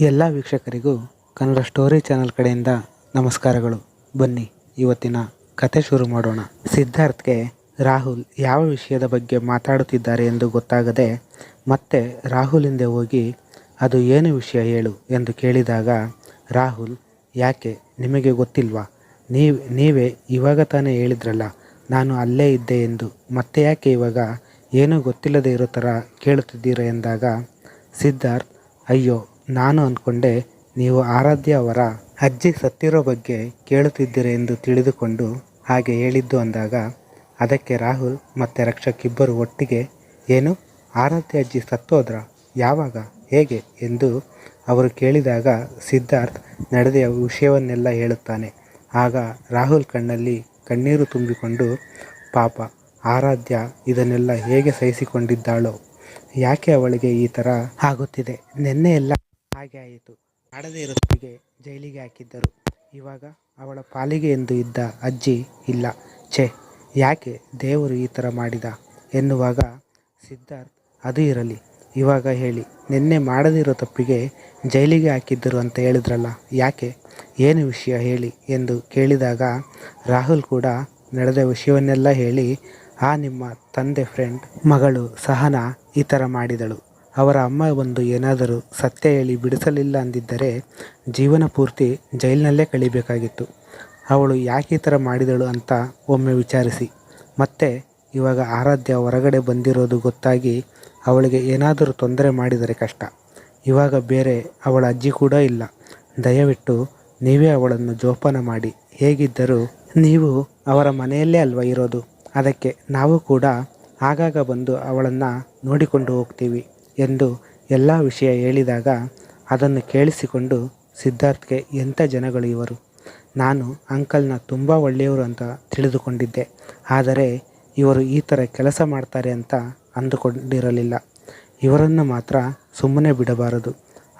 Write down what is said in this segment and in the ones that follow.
ಎಲ್ಲ ವೀಕ್ಷಕರಿಗೂ Kannada story channel ಕಡೆಯಿಂದ ನಮಸ್ಕಾರಗಳು. ಬನ್ನಿ, ಇವತ್ತಿನ ಕತೆ ಶುರು ಮಾಡೋಣ. ಸಿದ್ಧಾರ್ಥ್ಗೆ ರಾಹುಲ್ ಯಾವ ವಿಷಯದ ಬಗ್ಗೆ ಮಾತಾಡುತ್ತಿದ್ದಾರೆ ಎಂದು ಗೊತ್ತಾಗದೆ ಮತ್ತೆ ರಾಹುಲ್ ಹಿಂದೆ ಹೋಗಿ, ಅದು ಏನು ವಿಷಯ ಹೇಳು? ಎಂದು ಕೇಳಿದಾಗ, ರಾಹುಲ್, ಯಾಕೆ? ನಿಮಗೆ ಗೊತ್ತಿಲ್ವಾ? ನೀವು, ನೀವೇ ಇವಾಗ ತಾನೇ ಹೇಳಿದ್ರಲ್ಲ, ನಾನು ಅಲ್ಲೇ ಇದ್ದೆ ಎಂದು. ಮತ್ತೆ ಯಾಕೆ ಇವಾಗ? ಏನೂ ಗೊತ್ತಿಲ್ಲದೆ ಇರೋ ಥರ ಕೇಳುತ್ತಿದ್ದೀರಾ? ಎಂದಾಗ, ಸಿದ್ಧಾರ್ಥ್, ಅಯ್ಯೋ ನಾನು ಅಂದ್ಕೊಂಡೆ ನೀವು ಆರಾಧ್ಯ ಅವರ ಅಜ್ಜಿ ಸತ್ತಿರೋ ಬಗ್ಗೆ ಕೇಳುತ್ತಿದ್ದೀರಿ ಎಂದು ತಿಳಿದುಕೊಂಡು ಹಾಗೆ ಹೇಳಿದ್ದು ಅಂದಾಗ, ಅದಕ್ಕೆ ರಾಹುಲ್ ಮತ್ತು ರಕ್ಷಕ್ ಇಬ್ಬರು ಒಟ್ಟಿಗೆ, ಏನು? ಆರಾಧ್ಯ ಅಜ್ಜಿ ಸತ್ತೋದ್ರ? ಯಾವಾಗ? ಹೇಗೆ? ಎಂದು ಅವರು ಕೇಳಿದಾಗ ಸಿದ್ಧಾರ್ಥ್ ನಡೆದ ವಿಷಯವನ್ನೆಲ್ಲ ಹೇಳುತ್ತಾನೆ. ಆಗ ರಾಹುಲ್ ಕಣ್ಣಲ್ಲಿ ಕಣ್ಣೀರು ತುಂಬಿಕೊಂಡು, ಪಾಪ, ಆರಾಧ್ಯ ಇದನ್ನೆಲ್ಲ ಹೇಗೆ ಸಹಿಸಿಕೊಂಡಿದ್ದಾಳೋ? ಯಾಕೆ ಅವಳಿಗೆ ಈ ಥರ ಆಗುತ್ತಿದೆ? ನಿನ್ನೆ ಎಲ್ಲ ಹಾಗೆ ಆಯಿತು. ಮಾಡದೇ ಇರೋತ್ತಿಗೆ ಜೈಲಿಗೆ ಹಾಕಿದ್ದರು. ಇವಾಗ ಅವಳ ಪಾಲಿಗೆ ಎಂದು ಇದ್ದ ಅಜ್ಜಿ ಇಲ್ಲ. ಛೆ, ಯಾಕೆ ದೇವರು ಈ ಥರ ಮಾಡಿದ? ಎನ್ನುವಾಗ ಸಿದ್ಧಾರ್ಥ್, ಅದು ಇರಲಿ. ಇವಾಗ ಹೇಳಿ, ನಿನ್ನೆ ಮಾಡದಿರೋ ತಪ್ಪಿಗೆ ಜೈಲಿಗೆ ಹಾಕಿದ್ದರು ಅಂತ ಹೇಳಿದ್ರಲ್ಲ, ಯಾಕೆ? ಏನು ವಿಷಯ ಹೇಳಿ ಎಂದು ಕೇಳಿದಾಗ ರಾಹುಲ್ ಕೂಡ ನಡೆದ ವಿಷಯವನ್ನೆಲ್ಲ ಹೇಳಿ, ಆ ನಿಮ್ಮ ತಂದೆ ಫ್ರೆಂಡ್ ಮಗಳು ಸಹನಾ ಈ ಥರ ಮಾಡಿದಳು. ಅವರ ಅಮ್ಮ ಬಂದು ಏನಾದರೂ ಸತ್ಯ ಹೇಳಿ ಬಿಡಿಸಲಿಲ್ಲ ಅಂದಿದ್ದರೆ ಜೀವನ ಪೂರ್ತಿ ಜೈಲಿನಲ್ಲೇ ಕಳಿಬೇಕಾಗಿತ್ತು. ಅವಳು ಯಾಕೆ ಈ ಥರ ಮಾಡಿದಳು ಅಂತ ಒಮ್ಮೆ ವಿಚಾರಿಸಿ. ಮತ್ತೆ ಇವಾಗ ಆರಾಧ್ಯ ಹೊರಗಡೆ ಬಂದಿರೋದು ಗೊತ್ತಾಗಿ ಅವಳಿಗೆ ಏನಾದರೂ ತೊಂದರೆ ಮಾಡಿದರೆ ಕಷ್ಟ. ಇವಾಗ ಬೇರೆ ಅವಳ ಅಜ್ಜಿ ಕೂಡ ಇಲ್ಲ. ದಯವಿಟ್ಟು ನೀವೇ ಅವಳನ್ನು ಜೋಪಾನ ಮಾಡಿ. ಹೇಗಿದ್ದರೂ ನೀವು ಅವರ ಮನೆಯಲ್ಲೇ ಅಲ್ವಾ ಇರೋದು? ಅದಕ್ಕೆ ನಾವು ಕೂಡ ಆಗಾಗ ಬಂದು ಅವಳನ್ನು ನೋಡಿಕೊಂಡು ಹೋಗ್ತೀವಿ. ಎಂದು ಎಲ್ಲ ವಿಷಯ ಹೇಳಿದಾಗ ಅದನ್ನು ಕೇಳಿಸಿಕೊಂಡು, ಸಿದ್ಧಾರ್ಥ್ಗೆ, ಎಂಥ ಜನಗಳು ಇವರು? ನಾನು ಅಂಕಲ್ನ ತುಂಬ ಒಳ್ಳೆಯವರು ಅಂತ ತಿಳಿದುಕೊಂಡಿದ್ದೆ. ಆದರೆ ಇವರು ಈ ಥರ ಕೆಲಸ ಮಾಡ್ತಾರೆ ಅಂತ ಅಂದುಕೊಂಡಿರಲಿಲ್ಲ. ಇವರನ್ನು ಮಾತ್ರ ಸುಮ್ಮನೆ ಬಿಡಬಾರದು.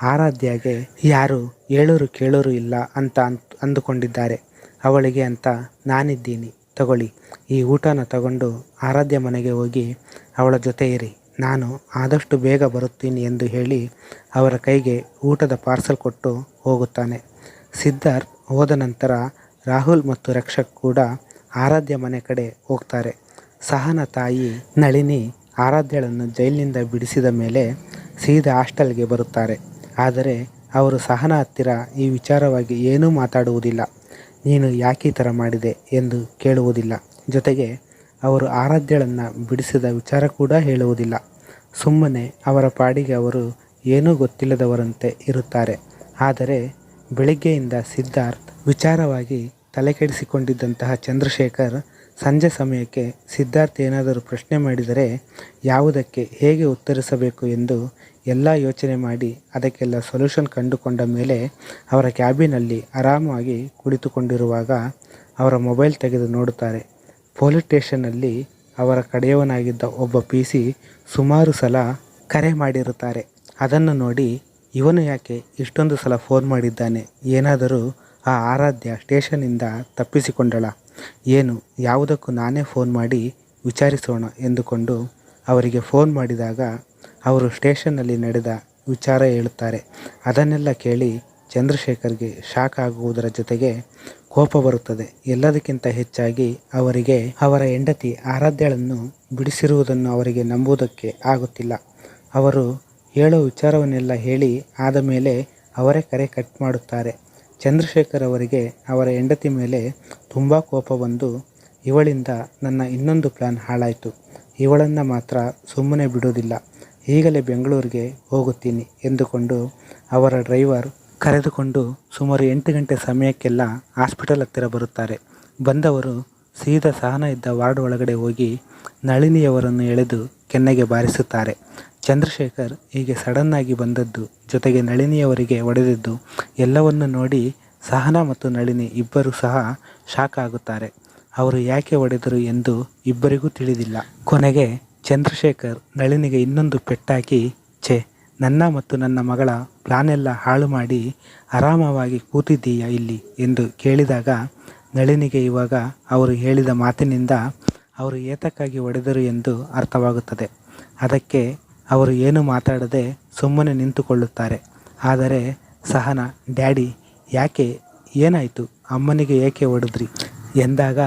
ಆರಾಧ್ಯಾಗೆ ಯಾರು ಹೇಳೋರು ಕೇಳೋರು ಇಲ್ಲ ಅಂತ ಅಂದ್ ಅಂದುಕೊಂಡಿದ್ದಾರೆ. ಅವಳಿಗೆ ಅಂತ ನಾನಿದ್ದೀನಿ. ತಗೊಳ್ಳಿ. ಈ ಊಟನ ತಗೊಂಡು ಆರಾಧ್ಯ ಮನೆಗೆ ಹೋಗಿ ಅವಳ ಜೊತೆ ಇರಿ. ನಾನು ಆದಷ್ಟು ಬೇಗ ಬರುತ್ತೀನಿ ಎಂದು ಹೇಳಿ ಅವರ ಕೈಗೆ ಊಟದ ಪಾರ್ಸಲ್ ಕೊಟ್ಟು ಹೋಗುತ್ತಾನೆ. ಸಿದ್ಧಾರ್ಥ್ ಹೋದ ನಂತರ ರಾಹುಲ್ ಮತ್ತು ರಕ್ಷಕ್ ಕೂಡ ಆರಾಧ್ಯ ಮನೆ ಕಡೆ ಹೋಗ್ತಾರೆ. ಸಹನ ತಾಯಿ ನಳಿನಿ ಆರಾಧ್ಯಳನ್ನು ಜೈಲಿನಿಂದ ಬಿಡಿಸಿದ ಮೇಲೆ ಸೀದಾ ಹಾಸ್ಟೆಲ್ಗೆ ಬರುತ್ತಾರೆ. ಆದರೆ ಅವರು ಸಹನ ಹತ್ತಿರ ಈ ವಿಚಾರವಾಗಿ ಏನೂ ಮಾತಾಡುವುದಿಲ್ಲ. ನೀನು ಯಾಕೆ ಈ ಥರ ಮಾಡಿದೆ ಎಂದು ಕೇಳುವುದಿಲ್ಲ. ಜೊತೆಗೆ ಅವರು ಆರಾಧ್ಯಳನ್ನು ಬಿಡಿಸಿದ ವಿಚಾರ ಕೂಡ ಹೇಳುವುದಿಲ್ಲ. ಸುಮ್ಮನೆ ಅವರ ಪಾಡಿಗೆ ಅವರು ಏನೂ ಗೊತ್ತಿಲ್ಲದವರಂತೆ ಇರುತ್ತಾರೆ. ಆದರೆ ಬೆಳಿಗ್ಗೆಯಿಂದ ಸಿದ್ಧಾರ್ಥ್ ವಿಚಾರವಾಗಿ ತಲೆಕೆಡಿಸಿಕೊಂಡಿದ್ದಂತಹ ಚಂದ್ರಶೇಖರ್ ಸಂಜೆ ಸಮಯಕ್ಕೆ ಸಿದ್ಧಾರ್ಥ್ ಏನಾದರೂ ಪ್ರಶ್ನೆ ಮಾಡಿದರೆ ಯಾವುದಕ್ಕೆ ಹೇಗೆ ಉತ್ತರಿಸಬೇಕು ಎಂದು ಎಲ್ಲ ಯೋಚನೆ ಮಾಡಿ ಅದಕ್ಕೆಲ್ಲ ಸೊಲ್ಯೂಷನ್ ಕಂಡುಕೊಂಡ ಮೇಲೆ ಅವರ ಕ್ಯಾಬಿನಲ್ಲಿ ಆರಾಮಾಗಿ ಕುಳಿತುಕೊಂಡಿರುವಾಗ ಅವರ ಮೊಬೈಲ್ ತೆಗೆದು ನೋಡುತ್ತಾರೆ. ಪೊಲೀಸ್ ಸ್ಟೇಷನ್ನಲ್ಲಿ ಅವರ ಕಡೆಯವನಾಗಿದ್ದ ಒಬ್ಬ ಪಿ ಸಿ ಸುಮಾರು ಸಲ ಕರೆ ಮಾಡಿರುತ್ತಾರೆ. ಅದನ್ನು ನೋಡಿ ಇವನು ಯಾಕೆ ಇಷ್ಟೊಂದು ಸಲ ಫೋನ್ ಮಾಡಿದ್ದಾನೆ? ಏನಾದರೂ ಆ ಆರಾಧ್ಯ ಸ್ಟೇಷನ್ನಿಂದ ತಪ್ಪಿಸಿಕೊಂಡಳ. ಏನು, ಯಾವುದಕ್ಕೂ ನಾನೇ ಫೋನ್ ಮಾಡಿ ವಿಚಾರಿಸೋಣ ಎಂದುಕೊಂಡು ಅವರಿಗೆ ಫೋನ್ ಮಾಡಿದಾಗ ಅವರು ಸ್ಟೇಷನ್ನಲ್ಲಿ ನಡೆದ ವಿಚಾರ ಹೇಳುತ್ತಾರೆ. ಅದನ್ನೆಲ್ಲ ಕೇಳಿ ಚಂದ್ರಶೇಖರ್ಗೆ ಶಾಕ್ ಆಗುವುದರ ಜೊತೆಗೆ ಕೋಪ ಬರುತ್ತದೆ. ಎಲ್ಲದಕ್ಕಿಂತ ಹೆಚ್ಚಾಗಿ ಅವರಿಗೆ ಅವರ ಹೆಂಡತಿ ಆರಾಧ್ಯಳನ್ನು ಬಿಡಿಸಿರುವುದನ್ನು ಅವರಿಗೆ ನಂಬುವುದಕ್ಕೆ ಆಗುತ್ತಿಲ್ಲ. ಅವರು ಹೇಳೋ ವಿಚಾರವನ್ನೆಲ್ಲ ಹೇಳಿ ಆದ ಮೇಲೆ ಅವರೇ ಕರೆ ಕಟ್ ಮಾಡುತ್ತಾರೆ. ಚಂದ್ರಶೇಖರ್ ಅವರಿಗೆ ಅವರ ಹೆಂಡತಿ ಮೇಲೆ ತುಂಬ ಕೋಪ ಬಂದು, ಇವಳಿಂದ ನನ್ನ ಇನ್ನೊಂದು ಪ್ಲ್ಯಾನ್ ಹಾಳಾಯಿತು. ಇವಳನ್ನು ಮಾತ್ರ ಸುಮ್ಮನೆ ಬಿಡೋದಿಲ್ಲ ಈಗಲೇ ಬೆಂಗಳೂರಿಗೆ ಹೋಗುತ್ತೀನಿ ಎಂದುಕೊಂಡು ಅವರ ಡ್ರೈವರ್ ಕರೆದುಕೊಂಡು ಸುಮಾರು ಎಂಟು ಗಂಟೆ ಸಮಯಕ್ಕೆಲ್ಲ ಹಾಸ್ಪಿಟಲ್ ಹತ್ತಿರ ಬರುತ್ತಾರೆ. ಬಂದವರು ಸೀದಾ ಸಹನ ಇದ್ದ ವಾರ್ಡ್ ಒಳಗಡೆ ಹೋಗಿ ನಳಿನಿಯವರನ್ನು ಎಳೆದು ಕೆನ್ನೆಗೆ ಬಾರಿಸುತ್ತಾರೆ. ಚಂದ್ರಶೇಖರ್ ಹೀಗೆ ಸಡನ್ನಾಗಿ ಬಂದದ್ದು ಜೊತೆಗೆ ನಳಿನಿಯವರಿಗೆ ಒಡೆದಿದ್ದು ಎಲ್ಲವನ್ನು ನೋಡಿ ಸಹನ ಮತ್ತು ನಳಿನಿ ಇಬ್ಬರು ಸಹ ಶಾಕ್ ಆಗುತ್ತಾರೆ. ಅವರು ಯಾಕೆ ಒಡೆದರು ಎಂದು ಇಬ್ಬರಿಗೂ ತಿಳಿದಿಲ್ಲ. ಕೊನೆಗೆ ಚಂದ್ರಶೇಖರ್ ನಳಿನಿಗೆ ಇನ್ನೊಂದು ಪೆಟ್ಟಾಕಿ ನನ್ನ ಮತ್ತು ನನ್ನ ಮಗಳ ಪ್ಲಾನ್ ಎಲ್ಲ ಹಾಳು ಮಾಡಿ ಆರಾಮವಾಗಿ ಕೂತಿದ್ದೀಯಾ ಇಲ್ಲಿ? ಎಂದು ಕೇಳಿದಾಗ ನಳಿನಿಗೆ ಇವಾಗ ಅವರು ಹೇಳಿದ ಮಾತಿನಿಂದ ಅವರು ಏತಕ್ಕಾಗಿ ಹೊಡೆದರು ಎಂದು ಅರ್ಥವಾಗುತ್ತದೆ. ಅದಕ್ಕೆ ಅವರು ಏನು ಮಾತಾಡದೆ ಸುಮ್ಮನೆ ನಿಂತುಕೊಳ್ಳುತ್ತಾರೆ. ಆದರೆ ಸಹನ, ಡ್ಯಾಡಿ, ಯಾಕೆ? ಏನಾಯಿತು? ಅಮ್ಮನಿಗೆ ಏಕೆ ಹೊಡೆದ್ರಿ? ಎಂದಾಗ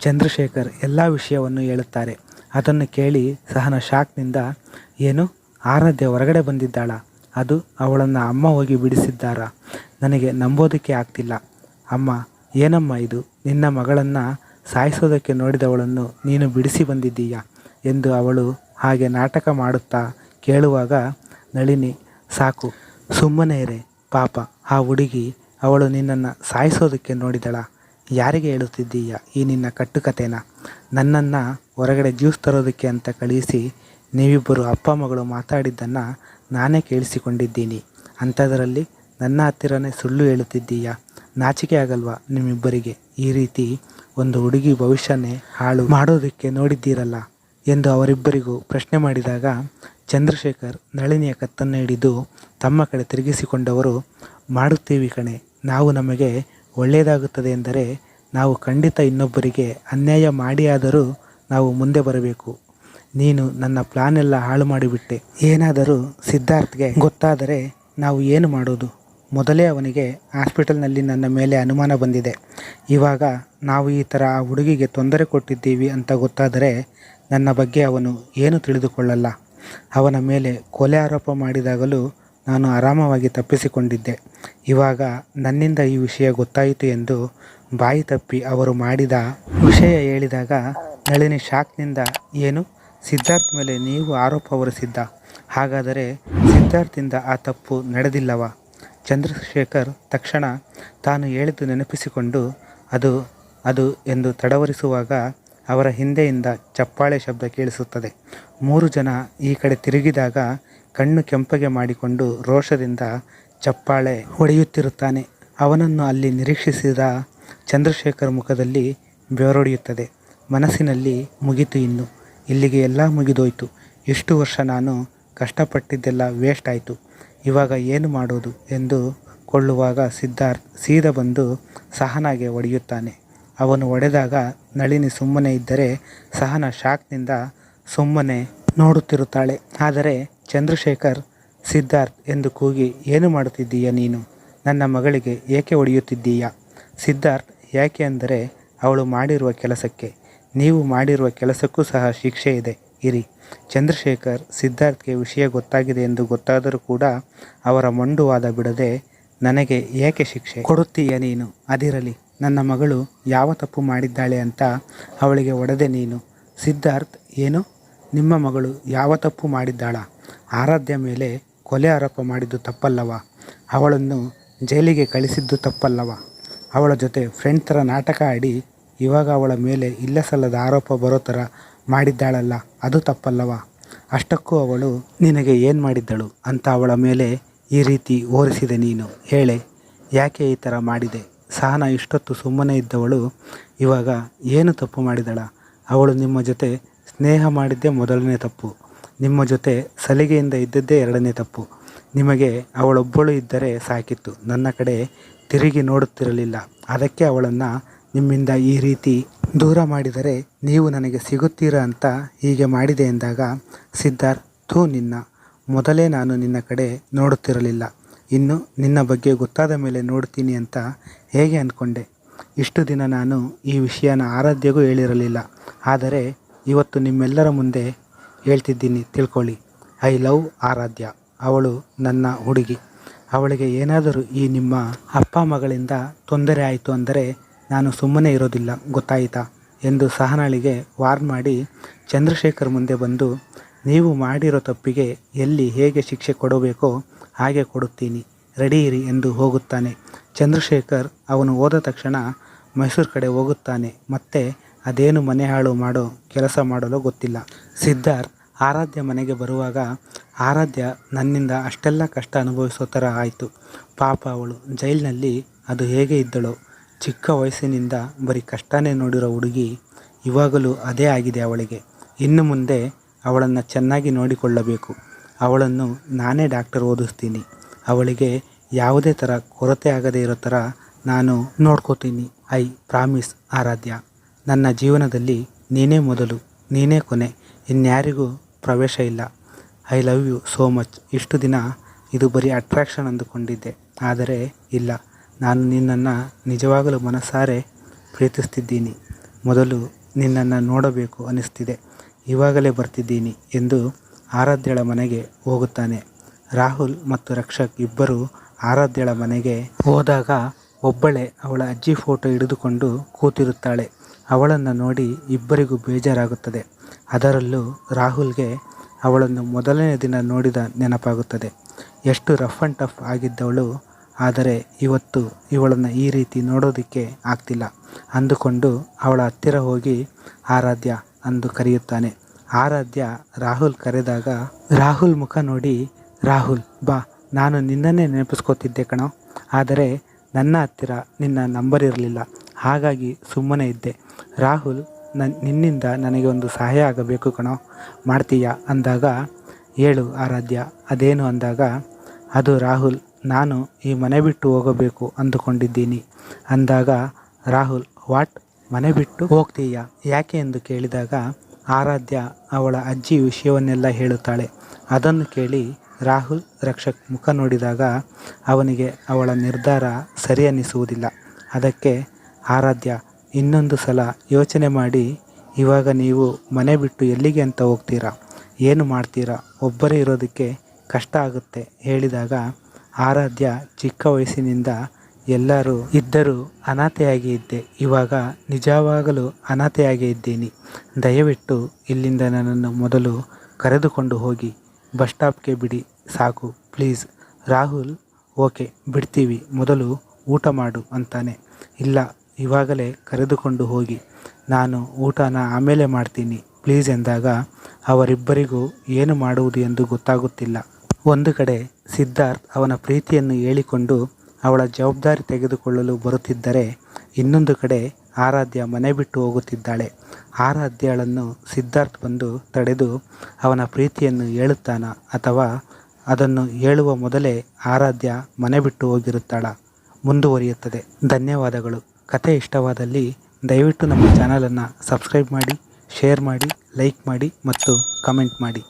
ಚಂದ್ರಶೇಖರ್ ಎಲ್ಲ ವಿಷಯವನ್ನು ಹೇಳುತ್ತಾರೆ. ಅದನ್ನು ಕೇಳಿ ಸಹನ ಶಾಕ್ನಿಂದ ಏನು? ಆರಾಧ್ಯ ಹೊರಗಡೆ ಬಂದಿದ್ದಾಳ. ಅದು ಅವಳನ್ನು ಅಮ್ಮ ಹೋಗಿ ಬಿಡಿಸಿದ್ದಾರಾ? ನನಗೆ ನಂಬೋದಕ್ಕೆ ಆಗ್ತಿಲ್ಲ. ಅಮ್ಮ, ಏನಮ್ಮ ಇದು? ನಿನ್ನ ಮಗಳನ್ನು ಸಾಯಿಸೋದಕ್ಕೆ ನೋಡಿದವಳನ್ನು ನೀನು ಬಿಡಿಸಿ ಬಂದಿದ್ದೀಯಾ? ಎಂದು ಅವಳು ಹಾಗೆ ನಾಟಕ ಮಾಡುತ್ತಾ ಕೇಳುವಾಗ, ನಳಿನಿ, ಸಾಕು, ಸುಮ್ಮನೆ ಇರೆ, ಪಾಪ, ಆ ಹುಡುಗಿ ಅವಳು ನಿನ್ನನ್ನು ಸಾಯಿಸೋದಕ್ಕೆ ನೋಡಿದಳ. ಯಾರಿಗೆ ಹೇಳುತ್ತಿದ್ದೀಯ ಈ ನಿನ್ನ ಕಟ್ಟುಕತೆನ ನನ್ನನ್ನು ಹೊರಗಡೆ ಜ್ಯೂಸ್ ತರೋದಕ್ಕೆ ಅಂತ ಕಳಿಸಿ ನೀವಿಬ್ಬರು ಅಪ್ಪ ಮಗಳು ಮಾತಾಡಿದ್ದನ್ನು ನಾನೇ ಕೇಳಿಸಿಕೊಂಡಿದ್ದೀನಿ. ಅಂಥದರಲ್ಲಿ ನನ್ನ ಹತ್ತಿರನೇ ಸುಳ್ಳು ಹೇಳುತ್ತಿದ್ದೀಯಾ? ನಾಚಿಕೆ ಆಗಲ್ವಾ ನಿಮ್ಮಿಬ್ಬರಿಗೆ? ಈ ರೀತಿ ಒಂದು ಹುಡುಗಿ ಭವಿಷ್ಯನೇ ಹಾಳು ಮಾಡೋದಕ್ಕೆ ನೋಡಿದ್ದೀರಲ್ಲ ಎಂದು ಅವರಿಬ್ಬರಿಗೂ ಪ್ರಶ್ನೆ ಮಾಡಿದಾಗ ಚಂದ್ರಶೇಖರ್ ನಳಿನಿಯ ಕತ್ತನ್ನು ಹಿಡಿದು ತಮ್ಮ ಕಡೆ ತಿರುಗಿಸಿಕೊಂಡವರು, ಮಾಡುತ್ತೀವಿ ಕಣೆ, ನಾವು ನಮಗೆ ಒಳ್ಳೆಯದಾಗುತ್ತದೆ ಎಂದರೆ ನಾವು ಖಂಡಿತ ಇನ್ನೊಬ್ಬರಿಗೆ ಅನ್ಯಾಯ ಮಾಡಿಯಾದರೂ ನಾವು ಮುಂದೆ ಬರಬೇಕು. ನೀನು ನನ್ನ ಪ್ಲಾನ್ ಎಲ್ಲ ಹಾಳು ಮಾಡಿಬಿಟ್ಟೆ. ಏನಾದರೂ ಸಿದ್ಧಾರ್ಥ್ಗೆ ಗೊತ್ತಾದರೆ ನಾವು ಏನು ಮಾಡೋದು? ಮೊದಲೇ ಅವನಿಗೆ ಹಾಸ್ಪಿಟಲ್ನಲ್ಲಿ ನನ್ನ ಮೇಲೆ ಅನುಮಾನ ಬಂದಿದೆ. ಇವಾಗ ನಾವು ಈ ಥರ ಆ ಹುಡುಗಿಗೆ ತೊಂದರೆ ಕೊಟ್ಟಿದ್ದೀವಿ ಅಂತ ಗೊತ್ತಾದರೆ ನನ್ನ ಬಗ್ಗೆ ಅವನು ಏನು ತಿಳಿದುಕೊಳ್ಳಲ್ಲ. ಅವನ ಮೇಲೆ ಕೊಲೆ ಆರೋಪ ಮಾಡಿದಾಗಲೂ ನಾನು ಆರಾಮವಾಗಿ ತಪ್ಪಿಸಿಕೊಂಡಿದ್ದೆ. ಇವಾಗ ನನ್ನಿಂದ ಈ ವಿಷಯ ಗೊತ್ತಾಯಿತು ಎಂದು ಬಾಯಿ ತಪ್ಪಿ ಅವರು ಮಾಡಿದ ವಿಷಯ ಹೇಳಿದಾಗ ನಳಿನಿ ಶಾಕ್ನಿಂದ, ಏನು? ಸಿದ್ಧಾರ್ಥ್ ಮೇಲೆ ನೀವು ಆರೋಪ ಹೊರಿಸಿದ್ದ. ಹಾಗಾದರೆ ಸಿದ್ಧಾರ್ಥಿಂದ ಆ ತಪ್ಪು ನಡೆದಿಲ್ಲವಾ? ಚಂದ್ರಶೇಖರ್ ತಕ್ಷಣ ತಾನು ಹೇಳಿದ್ದು ನೆನಪಿಸಿಕೊಂಡು, ಅದು ಅದು ಎಂದು ತಡವರಿಸುವಾಗ ಅವರ ಹಿಂದೆಯಿಂದ ಚಪ್ಪಾಳೆ ಶಬ್ದ ಕೇಳಿಸುತ್ತದೆ. ಮೂರು ಜನ ಈ ಕಡೆ ತಿರುಗಿದಾಗ ಕಣ್ಣು ಕೆಂಪಗೆ ಮಾಡಿಕೊಂಡು ರೋಷದಿಂದ ಚಪ್ಪಾಳೆ ಹೊಡೆಯುತ್ತಿರುತ್ತಾನೆ. ಅವನನ್ನು ಅಲ್ಲಿ ನಿರೀಕ್ಷಿಸಿದ ಚಂದ್ರಶೇಖರ್ ಮುಖದಲ್ಲಿ ಬೆವರೊಡೆಯುತ್ತದೆ ಮನಸ್ಸಿನಲ್ಲಿ ಮುಗಿತು ಇನ್ನು. ಇಲ್ಲಿಗೆ ಎಲ್ಲ ಮುಗಿದೋಯ್ತು. ಇಷ್ಟು ವರ್ಷ ನಾನು ಕಷ್ಟಪಟ್ಟಿದ್ದೆಲ್ಲ ವೇಸ್ಟ್ ಆಯಿತು. ಇವಾಗ ಏನು ಮಾಡೋದು ಎಂದು ಕೊಳ್ಳುವಾಗ ಸಿದ್ಧಾರ್ಥ್ ಸೀದ ಬಂದು ಸಹನಾಗೆ ಒಡೆಯುತ್ತಾನೆ ಅವನು ಒಡೆದಾಗ ನಳಿನಿ ಸುಮ್ಮನೆ ಇದ್ದರೆ ಸಹನ ಶಾಕ್ನಿಂದ ಸುಮ್ಮನೆ ನೋಡುತ್ತಿರುತ್ತಾಳೆ. ಆದರೆ ಚಂದ್ರಶೇಖರ್ ಸಿದ್ಧಾರ್ಥ್ ಎಂದು ಕೂಗಿ, ಏನು ಮಾಡುತ್ತಿದ್ದೀಯ ನೀನು? ನನ್ನ ಮಗಳಿಗೆ ಏಕೆ ಹೊಡೆಯುತ್ತಿದ್ದೀಯಾ? ಸಿದ್ಧಾರ್ಥ್ ಯಾಕೆ? ಅಂದರೆ, ಅವಳು ಮಾಡಿರುವ ಕೆಲಸಕ್ಕೆ. ನೀವು ಮಾಡಿರುವ ಕೆಲಸಕ್ಕೂ ಸಹ ಶಿಕ್ಷೆ ಇದೆ. ಇರಿ. ಚಂದ್ರಶೇಖರ್ ಸಿದ್ಧಾರ್ಥ್ಗೆ ವಿಷಯ ಗೊತ್ತಾಗಿದೆ ಎಂದು ಗೊತ್ತಾದರೂ ಕೂಡ ಅವರ ಮಂಡುವಾದ ಬಿಡದೆ, ನನಗೆ ಏಕೆ ಶಿಕ್ಷೆ ಕೊಡುತ್ತೀಯ ನೀನು? ಅದಿರಲಿ. ನನ್ನ ಮಗಳು ಯಾವ ತಪ್ಪು ಮಾಡಿದ್ದಾಳೆ ಅಂತ ಅವಳಿಗೆ ಒಡೆದೆ ನೀನು. ಸಿದ್ಧಾರ್ಥ್, ಏನು? ನಿಮ್ಮ ಮಗಳು ಯಾವ ತಪ್ಪು ಮಾಡಿದ್ದಾಳ? ಆರಾಧ್ಯ ಮೇಲೆ ಕೊಲೆ ಆರೋಪ ಮಾಡಿದ್ದು ತಪ್ಪಲ್ಲವ? ಅವಳನ್ನು ಜೈಲಿಗೆ ಕಳಿಸಿದ್ದು ತಪ್ಪಲ್ಲವ? ಅವಳ ಜೊತೆ ಫ್ರೆಂಡ್ ಥರ ನಾಟಕ ಆಡಿ ಇವಾಗ ಅವಳ ಮೇಲೆ ಇಲ್ಲ ಸಲ್ಲದ ಆರೋಪ ಬರೋ ಥರ ಮಾಡಿದ್ದಾಳಲ್ಲ, ಅದು ತಪ್ಪಲ್ಲವ? ಅಷ್ಟಕ್ಕೂ ಅವಳು, ನಿನಗೆ ಏನು ಮಾಡಿದ್ದಳು? ಅಂತ ಅವಳ ಮೇಲೆ ಈ ರೀತಿ ಓರಿಸಿದೆ ನೀನು. ಹೇಳೆ, ಯಾಕೆ ಈ ಥರ ಮಾಡಿದೆ? ಸಹನ ಇಷ್ಟೊತ್ತು ಸುಮ್ಮನೆ ಇದ್ದವಳು. ಇವಾಗ ಏನು ತಪ್ಪು ಮಾಡಿದಳ? ಅವಳು ನಿಮ್ಮ ಜೊತೆ ಸ್ನೇಹ ಮಾಡಿದ್ದೇ ಮೊದಲನೇ ತಪ್ಪು. ನಿಮ್ಮ ಜೊತೆ ಸಲಿಗೆಯಿಂದ ಇದ್ದದ್ದೇ ಎರಡನೇ ತಪ್ಪು. ನಿಮಗೆ ಅವಳೊಬ್ಬಳು ಇದ್ದರೆ ಸಾಕಿತ್ತು. ನನ್ನ ಕಡೆ ತಿರುಗಿ ನೋಡುತ್ತಿರಲಿಲ್ಲ. ಅದಕ್ಕೆ ಅವಳನ್ನು ನಿಮ್ಮಿಂದ ಈ ರೀತಿ ದೂರ ಮಾಡಿದರೆ ನೀವು ನನಗೆ ಸಿಗುತ್ತೀರಾ ಅಂತ ಹೀಗೆ ಮಾಡಿದೆ ಎಂದಾಗ, ಸಿದ್ಧಾರ್ಥ್, ಥೂ ನಿನ್ನ. ಮೊದಲೇ ನಾನು ನಿನ್ನ ಕಡೆ ನೋಡುತ್ತಿರಲಿಲ್ಲ. ಇನ್ನು ನಿನ್ನ ಬಗ್ಗೆ ಗೊತ್ತಾದ ಮೇಲೆ ನೋಡ್ತೀನಿ ಅಂತ ಹೇಗೆ ಅಂದ್ಕೊಂಡೆ ಇಷ್ಟು ದಿನ ನಾನು ಈ ವಿಷಯನ ಆರಾಧ್ಯಗೂ ಹೇಳಿರಲಿಲ್ಲ. ಆದರೆ ಇವತ್ತು ನಿಮ್ಮೆಲ್ಲರ ಮುಂದೆ ಹೇಳ್ತಿದ್ದೀನಿ, ತಿಳ್ಕೊಳ್ಳಿ. I love Aaradhya. ಅವಳು ನನ್ನ ಹುಡುಗಿ. ಅವಳಿಗೆ ಏನಾದರೂ ಈ ನಿಮ್ಮ ಅಪ್ಪ ಮಗಳಿಂದ ತೊಂದರೆ ಆಯಿತು ಅಂದರೆ ನಾನು ಸುಮ್ಮನೆ ಇರೋದಿಲ್ಲ, ಗೊತ್ತಾಯಿತಾ? ಎಂದು ಸಹನಾಳಿಗೆ ವಾರ್ನ್ ಮಾಡಿ, ಚಂದ್ರಶೇಖರ್ ಮುಂದೆ ಬಂದು, ನೀವು ಮಾಡಿರೋ ತಪ್ಪಿಗೆ ಎಲ್ಲಿ ಹೇಗೆ ಶಿಕ್ಷೆ ಕೊಡಬೇಕೋ ಹಾಗೆ ಕೊಡುತ್ತೀನಿ, ರೆಡಿ ಇರಿ ಎಂದು ಹೋಗುತ್ತಾನೆ. ಚಂದ್ರಶೇಖರ್ ಅವನು ಹೋದ ತಕ್ಷಣ ಮೈಸೂರು ಕಡೆ ಹೋಗುತ್ತಾನೆ, ಮತ್ತೆ ಅದೇನು ಮನೆ ಹಾಳು ಮಾಡೋ ಕೆಲಸ ಮಾಡಲು ಗೊತ್ತಿಲ್ಲ. ಸಿದ್ಧಾರ್ಥ್ ಆರಾಧ್ಯ ಮನೆಗೆ ಬರುವಾಗ, ಆರಾಧ್ಯ ನನ್ನಿಂದ ಅಷ್ಟೆಲ್ಲ ಕಷ್ಟ ಅನುಭವಿಸೋ ಥರ ಆಯಿತು. ಪಾಪ ಅವಳು, ಜೈಲಿನಲ್ಲಿ ಅದು ಹೇಗೆ ಇದ್ದಳೋ ಚಿಕ್ಕ ವಯಸ್ಸಿನಿಂದ ಬರೀ ಕಷ್ಟನೇ ನೋಡಿರೋ ಹುಡುಗಿ ಇವಾಗಲೂ ಅದೇ ಆಗಿದೆ ಅವಳಿಗೆ. ಇನ್ನು ಮುಂದೆ ಅವಳನ್ನು ಚೆನ್ನಾಗಿ ನೋಡಿಕೊಳ್ಳಬೇಕು. ಅವಳನ್ನು ನಾನೇ ಡಾಕ್ಟರ್ ಓದಿಸ್ತೀನಿ. ಅವಳಿಗೆ ಯಾವುದೇ ಥರ ಕೊರತೆ ಆಗದೇ ಇರೋ ಥರ ನಾನು ನೋಡ್ಕೋತೀನಿ, ಐ ಪ್ರಾಮಿಸ್ ಆರಾಧ್ಯ. ನನ್ನ ಜೀವನದಲ್ಲಿ ನೀನೇ ಮೊದಲು, ನೀನೇ ಕೊನೆ, ಇನ್ಯಾರಿಗೂ ಪ್ರವೇಶ ಇಲ್ಲ. I love you so much. ಇಷ್ಟು ದಿನ ಇದು ಬರೀ ಅಟ್ರಾಕ್ಷನ್ ಅಂದುಕೊಂಡಿದ್ದೆ, ಆದರೆ ಇಲ್ಲ. ನಾನು ನಿನ್ನನ್ನು ನಿಜವಾಗಲೂ ಮನಸಾರೆ ಪ್ರೀತಿಸ್ತಿದ್ದೀನಿ. ಮೊದಲು ನಿನ್ನನ್ನು ನೋಡಬೇಕು ಅನಿಸ್ತಿದೆ ಇವಾಗಲೇ ಬರ್ತಿದ್ದೀನಿ ಎಂದು ಆರಾಧ್ಯಳ ಮನೆಗೆ ಹೋಗುತ್ತಾನೆ. ರಾಹುಲ್ ಮತ್ತು ರಕ್ಷಕ್ ಇಬ್ಬರು ಆರಾಧ್ಯಳ ಮನೆಗೆ ಹೋದಾಗ ಒಬ್ಬಳೆ ಅವಳ ಅಜ್ಜಿ ಫೋಟೋ ಹಿಡಿದುಕೊಂಡು ಕೂತಿರುತ್ತಾಳೆ. ಅವಳನ್ನು ನೋಡಿ ಇಬ್ಬರಿಗೂ ಬೇಜಾರಾಗುತ್ತದೆ. ಅದರಲ್ಲೂ ರಾಹುಲ್ಗೆ ಅವಳನ್ನು ಮೊದಲನೇ ದಿನ ನೋಡಿದ ನೆನಪಾಗುತ್ತದೆ. ಎಷ್ಟು ರಫ್ ಆ್ಯಂಡ್ ಟಫ್ ಆಗಿದ್ದವಳು ಆದರೆ ಇವತ್ತು ಇವಳನ್ನು ಈ ರೀತಿ ನೋಡೋದಕ್ಕೆ ಆಗ್ತಿಲ್ಲ. ಅಂದುಕೊಂಡು ಅವಳ ಹತ್ತಿರ ಹೋಗಿ ಆರಾಧ್ಯ ಅಂದು ಕರೆಯುತ್ತಾನೆ. ಆರಾಧ್ಯ ರಾಹುಲ್ ಕರೆದಾಗ, ರಾಹುಲ್ ಮುಖ ನೋಡಿ, ರಾಹುಲ್, ಬಾ, ನಾನು ನಿನ್ನನ್ನೇ ನೆನಪಿಸ್ಕೋತಿದ್ದೆ ಕಣೋ. ಆದರೆ ನನ್ನ ಹತ್ತಿರ ನಿನ್ನ ನಂಬರ್ ಇರಲಿಲ್ಲ. ಹಾಗಾಗಿ ಸುಮ್ಮನೆ ಇದ್ದೆ. ರಾಹುಲ್, ನನ್, ನಿನ್ನಿಂದ ನನಗೆ ಒಂದು ಸಹಾಯ ಆಗಬೇಕು ಕಣೋ. ಮಾಡ್ತೀಯಾ? ಅಂದಾಗ ಹೇಳು ಆರಾಧ್ಯ. ಅದೇನು ಅಂದಾಗ, ಅದು ರಾಹುಲ್ ನಾನು ಈ ಮನೆ ಬಿಟ್ಟು ಹೋಗಬೇಕು ಅಂದುಕೊಂಡಿದ್ದೀನಿ. ಅಂದಾಗ ರಾಹುಲ್, ವಾಟ್? ಮನೆ ಬಿಟ್ಟು ಹೋಗ್ತೀಯಾ? ಯಾಕೆ ಎಂದು ಕೇಳಿದಾಗ ಆರಾಧ್ಯ ಅವಳ ಅಜ್ಜಿ ವಿಷಯವನ್ನೆಲ್ಲ ಹೇಳುತ್ತಾಳೆ. ಅದನ್ನು ಕೇಳಿ ರಾಹುಲ್ ರಕ್ಷಕ್ ಮುಖ ನೋಡಿದಾಗ ಅವನಿಗೆ ಅವಳ ನಿರ್ಧಾರ ಸರಿ ಅನ್ನಿಸುವುದಿಲ್ಲ. ಅದಕ್ಕೆ, ಆರಾಧ್ಯ, ಇನ್ನೊಂದು ಸಲ ಯೋಚನೆ ಮಾಡಿ, ಇವಾಗ ನೀವು ಮನೆ ಬಿಟ್ಟು ಎಲ್ಲಿಗೆ ಅಂತ ಹೋಗ್ತೀರಾ? ಏನು ಮಾಡ್ತೀರಾ? ಒಬ್ಬರೇ ಇರೋದಕ್ಕೆ ಕಷ್ಟ ಆಗುತ್ತೆ, ಹೇಳಿದಾಗ ಆರಾಧ್ಯ ಚಿಕ್ಕ ವಯಸ್ಸಿನಿಂದ ಎಲ್ಲರೂ ಇದ್ದರೂ ಅನಾಥೆಯಾಗಿ ಇದ್ದೆ. ಇವಾಗ ನಿಜವಾಗಲೂ ಅನಾಥೆಯಾಗಿ ಇದ್ದೀನಿ. ದಯವಿಟ್ಟು ಇಲ್ಲಿಂದ ನನ್ನನ್ನು ಮೊದಲು ಕರೆದುಕೊಂಡು ಹೋಗಿ. ಬಸ್ ಸ್ಟಾಪ್ಗೆ ಬಿಡಿ. ಸಾಕು. ಪ್ಲೀಸ್. ರಾಹುಲ್, ಓಕೆ. ಬಿಡ್ತೀವಿ. ಮೊದಲು ಊಟ ಮಾಡು ಅಂತಾನೆ. ಇಲ್ಲ, ಇವಾಗಲೇ ಕರೆದುಕೊಂಡು ಹೋಗಿ. ನಾನು ಊಟನ ಆಮೇಲೆ ಮಾಡ್ತೀನಿ. ಪ್ಲೀಸ್ ಎಂದಾಗ ಅವರಿಬ್ಬರಿಗೂ ಏನು ಮಾಡುವುದು ಎಂದು ಗೊತ್ತಾಗುತ್ತಿಲ್ಲ. ಒಂದು ಕಡೆ ಸಿದ್ಧಾರ್ಥ್ ಅವನ ಪ್ರೀತಿಯನ್ನು ಹೇಳಿಕೊಂಡು ಅವಳ ಜವಾಬ್ದಾರಿ ತೆಗೆದುಕೊಳ್ಳಲು ಬರುತ್ತಿದ್ದರೆ ಇನ್ನೊಂದು ಕಡೆ ಆರಾಧ್ಯ ಮನೆ ಬಿಟ್ಟು ಹೋಗುತ್ತಿದ್ದಾಳೆ. ಆರಾಧ್ಯಳನ್ನು ಸಿದ್ಧಾರ್ಥ್ ಬಂದು ತಡೆದು ಅವನ ಪ್ರೀತಿಯನ್ನು ಹೇಳುತ್ತಾನ ಅಥವಾ ಅದನ್ನು ಹೇಳುವ ಮೊದಲೇ ಆರಾಧ್ಯ ಮನೆ ಬಿಟ್ಟು ಹೋಗಿರುತ್ತಾಳ. ಮುಂದುವರಿಯುತ್ತದೆ. ಧನ್ಯವಾದಗಳು. ಕತೆ ಇಷ್ಟವಾದಲ್ಲಿ ದಯವಿಟ್ಟು ನಮ್ಮ ಚಾನಲನ್ನು ಸಬ್ಸ್ಕ್ರೈಬ್ ಮಾಡಿ, ಶೇರ್ ಮಾಡಿ, ಲೈಕ್ ಮಾಡಿ ಮತ್ತು ಕಮೆಂಟ್ ಮಾಡಿ.